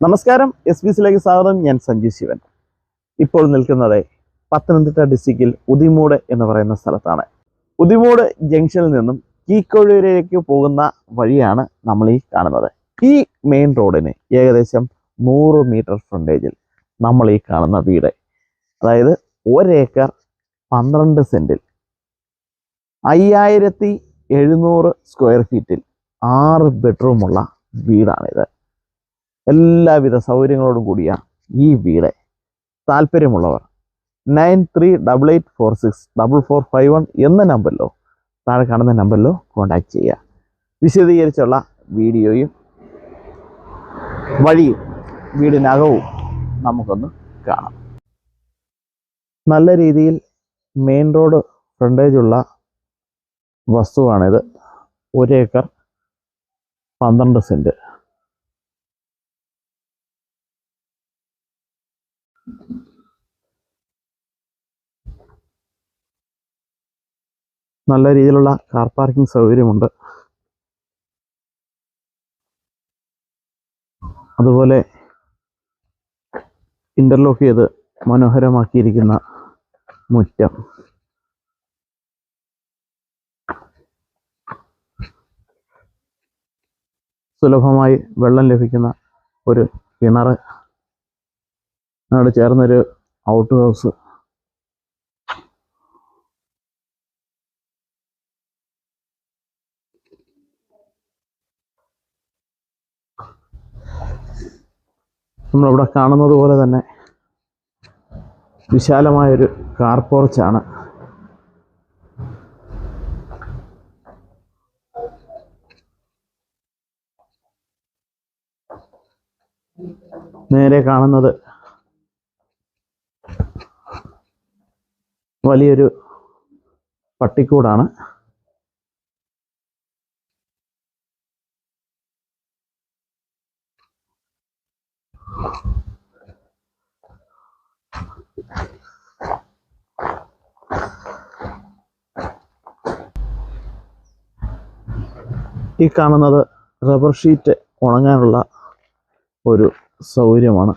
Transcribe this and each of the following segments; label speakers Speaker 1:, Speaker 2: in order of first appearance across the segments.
Speaker 1: നമസ്കാരം S B സിയിലേക്ക് സ്വാഗതം. ഞാൻ സഞ്ജീവ് ശിവൻ. ഇപ്പോൾ നിൽക്കുന്നത് പത്തനംതിട്ട ഡിസ്ട്രിക്റ്റിൽ ഉദിമൂട് എന്ന് പറയുന്ന സ്ഥലത്താണ്. ഉദിമൂട് ജംഗ്ഷനിൽ നിന്നും കീക്കൊഴൂരിലേക്ക് പോകുന്ന വഴിയാണ് നമ്മൾ ഈ കാണുന്നത്. ഈ മെയിൻ റോഡിന് ഏകദേശം നൂറ് മീറ്റർ ഫ്രണ്ടേജിൽ നമ്മൾ ഈ കാണുന്ന വീട്. അതായത് ഒരേക്കർ പന്ത്രണ്ട് സെന്റിൽ അയ്യായിരത്തി എഴുന്നൂറ് സ്ക്വയർ ഫീറ്റിൽ ആറ് ബെഡ്റൂമുള്ള വീടാണിത്. എല്ലാവിധ സൗകര്യങ്ങളോടും കൂടിയ ഈ വീട് താല്പര്യമുള്ളവർ nine three double eight four six double four five one എന്ന നമ്പറിലോ താഴെ കാണുന്ന നമ്പറിലോ കോൺടാക്ട് ചെയ്യുക. വിശദീകരിച്ചുള്ള വീഡിയോയും വഴിയും വീടിനകവും നമുക്കൊന്ന് കാണാം. നല്ല രീതിയിൽ മെയിൻ റോഡ് ഫ്രണ്ടേജുള്ള വസ്തുവാണിത്. ഒരേക്കർ പന്ത്രണ്ട് സെന്റ് നല്ല രീതിയിലുള്ള കാർ പാർക്കിംഗ് സൗകര്യമുണ്ട്. അതുപോലെ ഇന്റർലോക്ക് ചെയ്ത് മനോഹരമാക്കിയിരിക്കുന്ന മുറ്റം. സുലഭമായി വെള്ളം ലഭിക്കുന്ന ഒരു കിണർ അതിനോട് ചേർന്നൊരു ഔട്ട് ഹൗസ് നമ്മളിവിടെ കാണുന്നത് പോലെ തന്നെ വിശാലമായൊരു കാർ പോർച്ചാണ് നേരെ കാണുന്നത് വലിയൊരു പട്ടിക്കൂടാണ്. ഈ കാണുന്നത് റബ്ബർ ഷീറ്റ് ഉണങ്ങാനുള്ള ഒരു സൗകര്യമാണ്.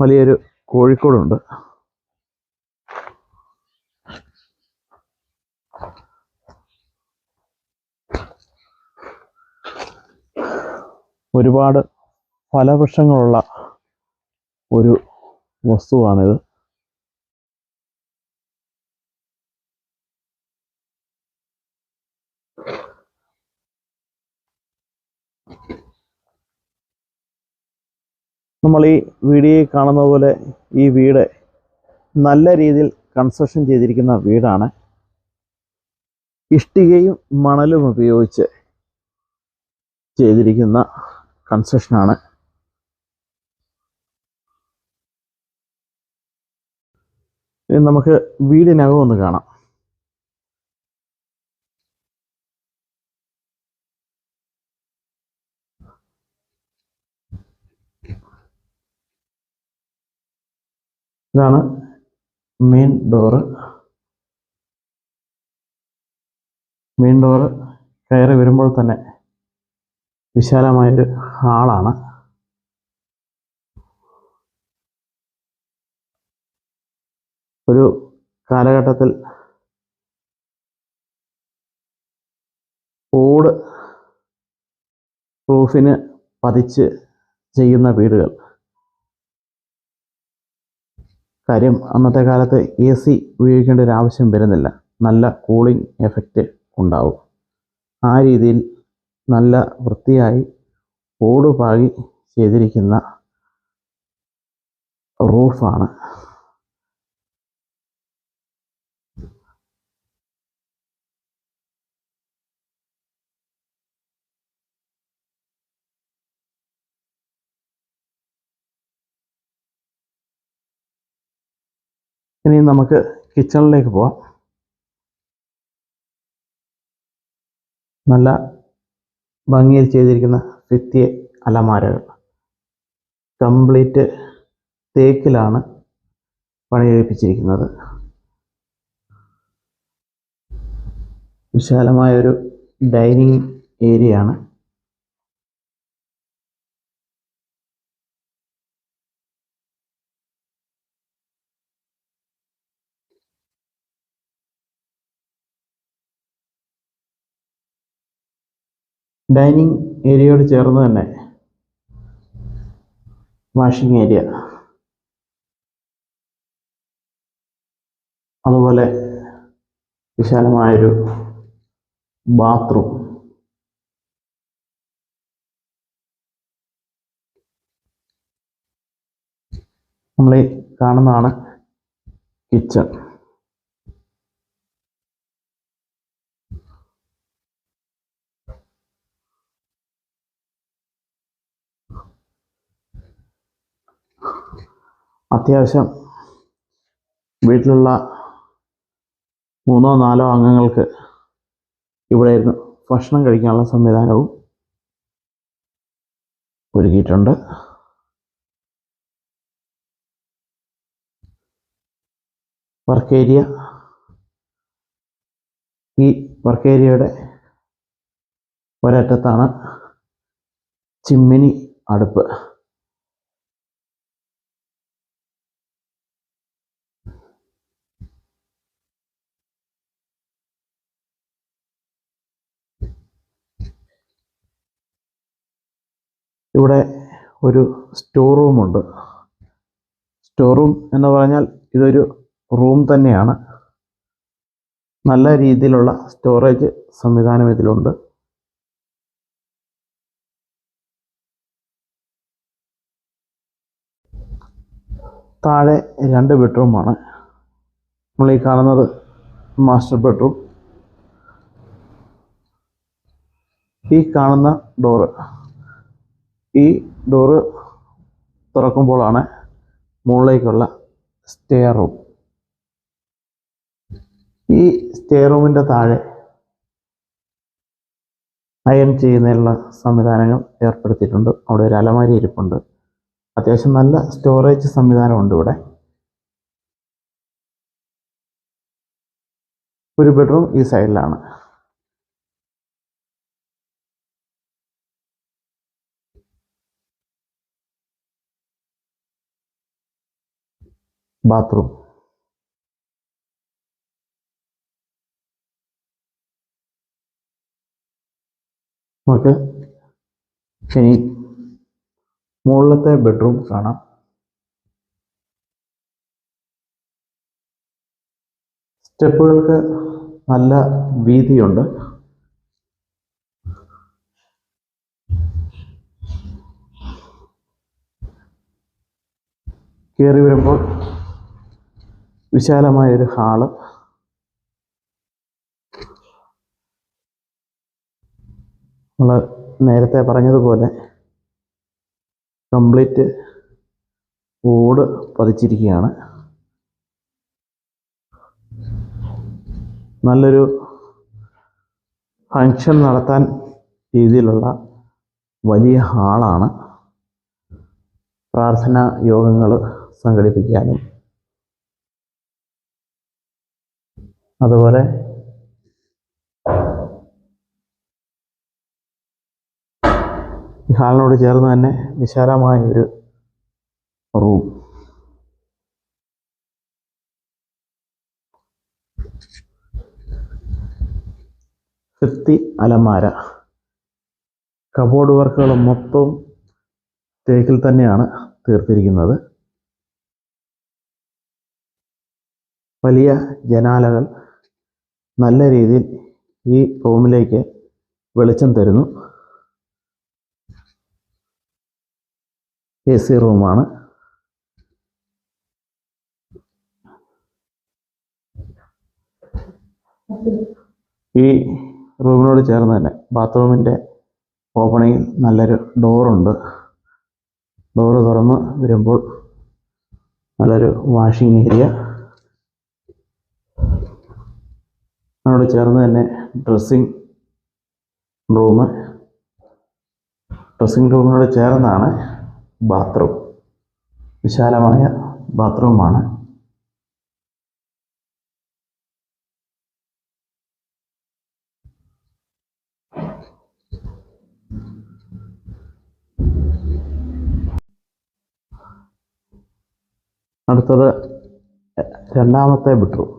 Speaker 1: വലിയൊരു കോഴിക്കോടുണ്ട്. ഒരുപാട് ഫലവൃക്ഷങ്ങളുള്ള ഒരു വസ്തുവാണിത്. നമ്മൾ ഈ വീഡിയോയിൽ കാണുന്ന പോലെ ഈ വീട് നല്ല രീതിയിൽ കൺസ്ട്രക്ഷൻ ചെയ്തിരിക്കുന്ന വീടാണ്. ഇഷ്ടികയും മണലും ഉപയോഗിച്ച് ചെയ്തിരിക്കുന്ന കൺസ്ട്രക്ഷനാണ് നമുക്ക് വീടിനകം ഒന്ന് കാണാം. ഇതാണ് മെയിൻ ഡോറ് മെയിൻ ഡോറ് കയറി വരുമ്പോൾ തന്നെ വിശാലമായൊരു ഹാളാണ്. ഒരു കാലഘട്ടത്തിൽ ഓട് റൂഫിന് പതിച്ച് ചെയ്യുന്ന വീടുകൾ. കാര്യം അന്നത്തെ കാലത്ത് എ സി ഉപയോഗിക്കേണ്ട ഒരു ആവശ്യം വരുന്നില്ല. നല്ല കൂളിംഗ് എഫക്റ്റ് ഉണ്ടാവും. ആ രീതിയിൽ നല്ല വൃത്തിയായി ഓടുപാകി ചെയ്തിരിക്കുന്ന റൂഫാണ് ഇനി നമുക്ക് കിച്ചണിലേക്ക് പോവാം. നല്ല ഭംഗിയിൽ ചെയ്തിരിക്കുന്ന ഫിത്തിയെ അലമാരകൾ. കംപ്ലീറ്റ് തേക്കിലാണ് പണി കഴിപ്പിച്ചിരിക്കുന്നത് വിശാലമായൊരു ഡൈനിങ് ഏരിയ ഡൈനിങ് ഏരിയയോട് ചേർന്ന് തന്നെ. Washing area. അതുപോലെ വിശാലമായൊരു ബാത്റൂം. നമ്മൾ കാണുന്നതാണ് കിച്ചൺ. അത്യാവശ്യം വീട്ടിലുള്ള മൂന്നോ നാലോ അംഗങ്ങൾക്ക് ഇവിടെ ഇരുന്ന് ഭക്ഷണം കഴിക്കാനുള്ള സംവിധാനവും ഒരുക്കിയിട്ടുണ്ട്. Work area. ഈ വർക്ക് ഏരിയയുടെ ഒരറ്റത്താണ് ചിമ്മിനി അടുപ്പ്. ഇവിടെ ഒരു സ്റ്റോർ റൂമുണ്ട് സ്റ്റോർ റൂം എന്ന് പറഞ്ഞാൽ ഇതൊരു റൂം തന്നെയാണ്. നല്ല രീതിയിലുള്ള സ്റ്റോറേജ് സംവിധാനം ഇതിലുണ്ട്. താഴെ രണ്ട് ബെഡ്റൂമാണ് നമ്മൾ ഈ കാണുന്നത് മാസ്റ്റർ ബെഡ്റൂം ഈ കാണുന്ന ഡോറ് ഈ ഡോറ് തുറക്കുമ്പോഴാണ് മുകളിലേക്കുള്ള സ്റ്റെയർ റൂം ഈ സ്റ്റെയർ റൂമിന്റെ താഴെ അയൺ ചെയ്യുന്നതിനുള്ള സംവിധാനങ്ങൾ ഏർപ്പെടുത്തിയിട്ടുണ്ട്. അവിടെ ഒരു അലമാരി ഇരിപ്പുണ്ട്. അത്യാവശ്യം നല്ല സ്റ്റോറേജ് സംവിധാനമുണ്ട് ഇവിടെ. ഒരു ബെഡ്റൂം ഈ സൈഡിലാണ് ബാത്റൂം നമുക്ക് ഇനി മുകളിലത്തെ ബെഡ്റൂം കാണാം. സ്റ്റെപ്പുകൾക്ക് നല്ല വീതിയുണ്ട്. കയറി വരുമ്പോൾ വിശാലമായൊരു ഹാൾ. നമ്മൾ നേരത്തെ പറഞ്ഞതുപോലെ കംപ്ലീറ്റ് ഓട് പതിച്ചിരിക്കുകയാണ്. നല്ലൊരു ഫങ്ഷൻ നടത്താൻ രീതിയിലുള്ള വലിയ ഹാളാണ്. പ്രാർത്ഥന യോഗങ്ങൾ സംഘടിപ്പിക്കാനും അതുപോലെ ഈ ഹാളിനോട് ചേർന്ന് തന്നെ വിശാലമായ ഒരു റൂം. ഭിത്തി അലമാര. കബോർഡ് വർക്കുകൾ മൊത്തവും തേക്കിൽ തന്നെയാണ് തീർത്തിരിക്കുന്നത്. വലിയ ജനാലകൾ നല്ല രീതിയിൽ ഈ റൂമിലേക്ക് വെളിച്ചം തരുന്നു. എ സി റൂമാണ്. ഈ റൂമിനോട് ചേർന്ന് തന്നെ ബാത്റൂമിന്റെ ഓപ്പണിങ് നല്ലൊരു ഡോറുണ്ട്. ഡോറ് തുറന്ന് വരുമ്പോൾ നല്ലൊരു വാഷിംഗ് ഏരിയ. അതിനോട് ചേർന്ന് തന്നെ ഡ്രസ്സിങ് റൂം ഡ്രസ്സിങ് റൂമിനോട് ചേർന്നാണ് ബാത്റൂം വിശാലമായ ബാത്റൂമാണ് അടുത്തത് രണ്ടാമത്തെ ബെഡ്റൂം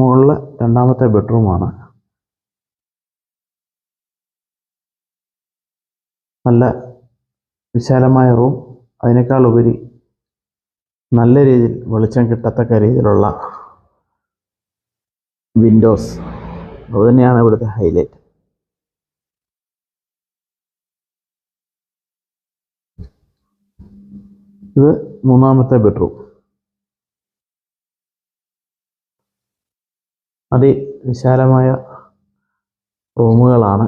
Speaker 1: മുകളിലെ രണ്ടാമത്തെ ബെഡ്റൂമാണ്. നല്ല വിശാലമായ റൂം. അതിനേക്കാൾ ഉപരി നല്ല രീതിയിൽ വെളിച്ചം കിട്ടത്തക്ക രീതിയിലുള്ള വിൻഡോസ്. അതുതന്നെയാണ് ഇവിടുത്തെ ഹൈലൈറ്റ്. ഇത് മൂന്നാമത്തെ ബെഡ്റൂം. അതിവിശാലമായ റൂമുകളാണ്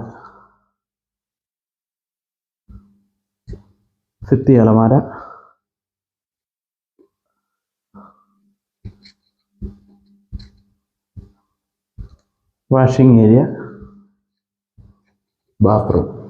Speaker 1: ഭിത്തി അലമാര. Washing area. ബാത്റൂം.